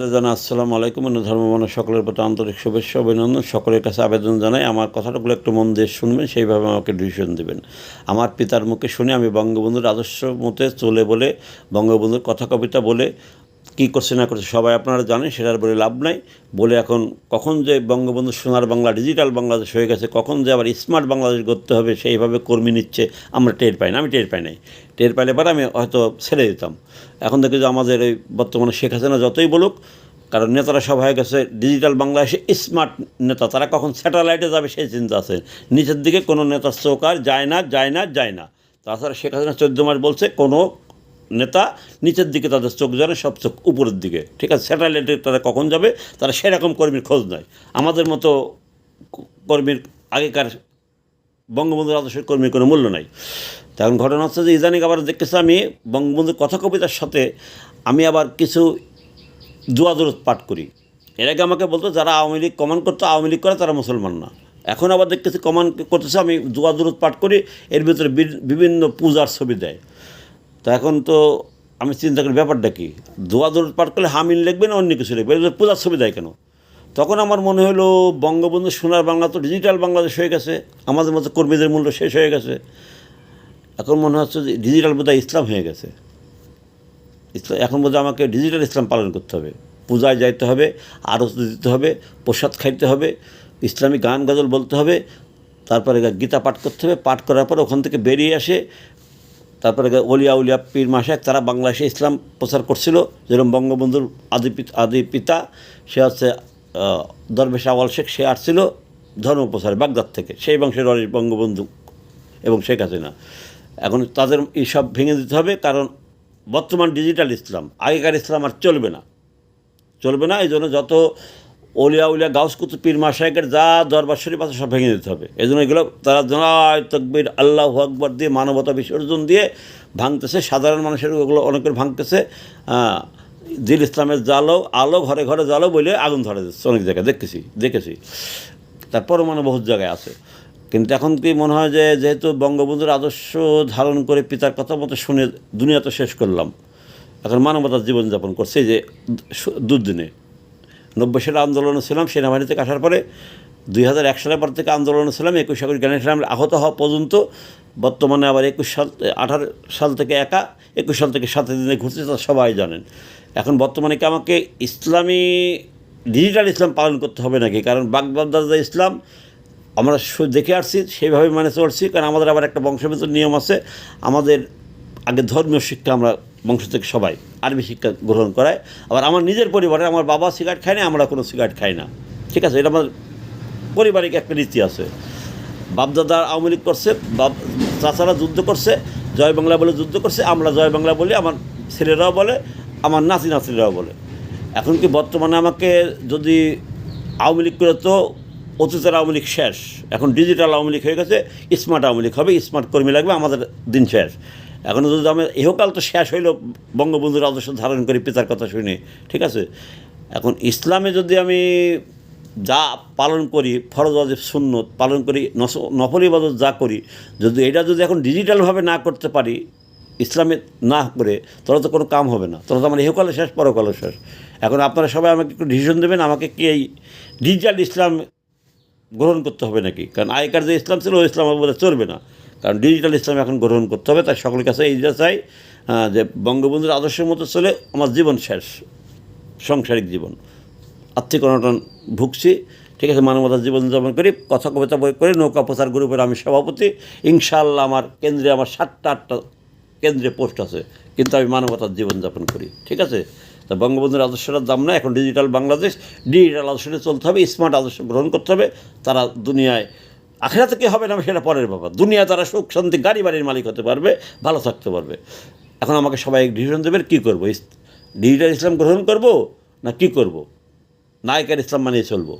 আপনাদের জানা আসসালামু আলাইকুম। অন্য ধর্মমান্য সকলের প্রতি আন্তরিক শুভেচ্ছা, অভিনন্দন। সকলের কাছে আবেদন জানাই, আমার কথাটাগুলো একটু মন দিয়ে শুনবেন, সেইভাবে আমাকে ডিসিশন দেবেন। আমার পিতার মুখে শুনে আমি বঙ্গবন্ধুর আদর্শ মতে চলে বলে, বঙ্গবন্ধুর কথা কবিতা বলে কী করছে, না করছে, সবাই আপনারা জানেন, সেটার বলে লাভ নাই। বলে এখন কখন যে বঙ্গবন্ধু সোনার বাংলা ডিজিটাল বাংলাদেশ হয়ে গেছে, কখন যে আবার স্মার্ট বাংলাদেশ করতে হবে, সেইভাবে কর্মী নিচ্ছে, আমরা টের পাই না। আমি টের পাই নাই। টের পাইলে পরে আমি হয়তো ছেড়ে দিতাম। এখন দেখি যে আমাদের এই বর্তমানে শেখ হাসিনা যতই বলুক, কারণ নেতারা সব হয়ে গেছে ডিজিটাল বাংলাদেশে স্মার্ট নেতা, তারা কখন স্যাটেলাইটে যাবে, সেই চিন্তা আছে। নিচের দিকে কোনো নেতার চোখ আর যায় না যায় না যায় না। তাছাড়া শেখ হাসিনা চোদ্দ মাস বলছে, কোনো নেতা, নিচের দিকে তাদের চোখ জানে সব চোখ উপরের দিকে। ঠিক আছে, স্যাটেলাইটে তারা কখন যাবে, তারা সেরকম কর্মীর খোঁজ নেয়। আমাদের মতো কর্মীর আগেকার বঙ্গবন্ধুর আদর্শের কর্মীর কোনো মূল্য নাই। তখন ঘটনা হচ্ছে যে, ইদানিং আবার দেখতেছি আমি বঙ্গবন্ধুর কথা কবিতার সাথে আমি আবার কিছু দোয়া দরুদ পাঠ করি। এর আগে আমাকে বলতো, যারা আওয়ামী লীগ কমান্ড করতো, আওয়ামী লীগ করে তারা মুসলমান না। এখন আবার দেখতেছি কমান্ড করতেছে, আমি দোয়া দরুদ পাঠ করি, এর ভিতরে বিভিন্ন পূজার ছবি দেয়। তা এখন তো আমি চিন্তা করি, ব্যাপারটা কি? দোয়া দরুদ পাঠ করলে হামিন লিখবে না অন্য কিছু লিখবে? পূজার ছবি দেয় কেন? তখন আমার মনে হলো, বঙ্গবন্ধু সোনার বাংলা তো ডিজিটাল বাংলাদেশ হয়ে গেছে, আমাদের মতো কর্মীদের মূল্য শেষ হয়ে গেছে। এখন মনে হচ্ছে যে ডিজিটাল বোধহয় ইসলাম হয়ে গেছে। ইসলাম এখন বোধহয় আমাকে ডিজিটাল ইসলাম পালন করতে হবে। পূজায় যাইতে হবে, আরত দিতে হবে, প্রসাদ খাইতে হবে, ইসলামী গান গজল বলতে হবে, তারপরে গীতা পাঠ করতে হবে, পাঠ করার পর ওখান থেকে বেরিয়ে আসে তারপরে ওলিয়া উলিয়া পীর মাসায় তারা বাংলাদেশে ইসলাম প্রচার করছিল। যেরকম বঙ্গবন্ধুর আদি আদি পিতা, সে হচ্ছে দরবেশ আওয়াল শেখ, সে আসছিল ধর্ম প্রচারে বাগদাদ থেকে। সেই বংশের অরিশ বঙ্গবন্ধু এবং শেখ হাসিনা। এখন তাদের এইসব ভেঙে দিতে হবে কারণ বর্তমান ডিজিটাল ইসলাম, আগেকার ইসলাম আর চলবে না। চলবে না, এই জন্য যত ওলিয়া উলিয়া গাউস কুতু পীর মাসায়কের যা দরবার শরীফ আছে সব ভেঙে দিতে হবে। এই জন্য এগুলো তারা জনায় তকবির, আল্লাহ আকবর দিয়ে মানবতা বিসর্জন দিয়ে ভাঙতেছে। সাধারণ মানুষের ওগুলো অনেকের ভাঙতেছে। দিল ইসলামের জালো, আলো ঘরে ঘরে জালো বলে আগুন ধরে দিচ্ছে অনেক জায়গায়। দেখতেছি দেখেছি। তার পরমাণু বহুত জায়গায় আছে। কিন্তু এখন কি মনে হয় যে, যেহেতু বঙ্গবন্ধুর আদর্শ ধারণ করে পিতার কথা মতো শুনে দুনিয়া তো শেষ করলাম, এখন মানবতার জীবনযাপন করছে যে দুদিনে নব্বই সালে আন্দোলনে ছিলাম সেনাবাহিনী থেকে আসার পরে দুই হাজার এক সালের পর থেকে আন্দোলনে ছিলাম, একুশ সাগর জ্ঞানের সালাম আহত হওয়া পর্যন্ত। বর্তমানে আবার একুশ সাল, আঠারো সাল থেকে একা, একুশ সাল থেকে সাত দিনে ঘুরতে তা সবাই জানেন। এখন বর্তমানে কি আমাকে ইসলামী, ডিজিটাল ইসলাম পালন করতে হবে নাকি? কারণ বাগদাদা ইসলাম আমরা দেখে আসছি, সেইভাবে মানে চলছি, কারণ আমাদের আবার একটা বংশগত নিয়ম আছে। আমাদের আগে ধর্মীয় শিক্ষা আমরা বংশ থেকে সবাই আরবি শিক্ষা গ্রহণ করায়। আবার আমার নিজের পরিবারে আমার বাবা সিগারেট খায় না, আমরা কোনো সিগারেট খাই না। ঠিক আছে, এটা আমার পারিবারিক একটা রীতি আছে। বাপদাদা আওয়ামী লীগ করছে, বাপ, চাচারা যুদ্ধ করছে, জয় বাংলা বলে যুদ্ধ করছে, আমরা জয় বাংলা বলি, আমার ছেলেরাও বলে, আমার নাতি নাতিরাও বলে। এখন কি বর্তমানে আমাকে যদি আওয়ামী লীগ করে তো অতীতের আওয়ামী লীগ শেষ, এখন ডিজিটাল আওয়ামী লীগ হয়ে গেছে, স্মার্ট আওয়ামী লীগ হবে, স্মার্ট কর্মী লাগবে, আমাদের দিন শেষ। এখন যদি আমি ইহকাল তো শেষ হইল, বঙ্গবন্ধুর আদর্শ ধারণ করি, পিতার কথা শুনে, ঠিক আছে? এখন ইসলামে যদি আমি যা পালন করি, ফরজ ওয়াজিব, সুন্নত, পালন করি নফল ইবাদত যা করি, যদি এটা যদি এখন ডিজিটালভাবে না করতে পারি, ইসলামে না করে, তাহলে তো কোনো কাম হবে না। তাহলে তো আমার ইহকালে শেষ পরকালে শেষ। এখন আপনারা সবাই আমাকে একটু ডিসিশন দেবেন, আমাকে কি এই ডিজিটাল ইসলাম গ্রহণ করতে হবে নাকি? কারণ আগেকার যে ইসলাম ছিল, ওই ইসলাম চলবে না। কারণ ডিজিটাল ইসলাম এখন গ্রহণ করতে হবে, তাই সকলের কাছে এই যে চাই যে বঙ্গবন্ধুর আদর্শের মতো চলে আমার জীবন শেষ, সাংসারিক জীবন। আর্থিক অনটন ভুগছি, ঠিক আছে মানবতার জীবনযাপন করি, কথা কবিতা বই করে, নৌকা প্রচার গ্রুপের আমি সভাপতি, ইনশাআল্লাহ আমার কেন্দ্রে আমার সাতটা আটটা কেন্দ্রে পোস্ট আছে, কিন্তু আমি মানবতার জীবনযাপন করি, ঠিক আছে? তা বঙ্গবন্ধুর আদর্শটার দাম না এখন ডিজিটাল বাংলাদেশ ডিজিটাল আদর্শটা চলতে হবে স্মার্ট আদর্শ গ্রহণ করতে হবে, তারা দুনিয়ায় আখেরা কী হবে না সেটা পরের ব্যাপার। দুনিয়া তারা সুখ শান্তি গাড়ি বাড়ির মালিক হতে পারবে, ভালো থাকতে পারবে। এখন আমাকে সবাই ডিসিশন দেবেন, কী করব? ডিজিটাল ইসলাম গ্রহণ করব না কি করব? নায়িকার ইসলাম মানিয়ে চলবো?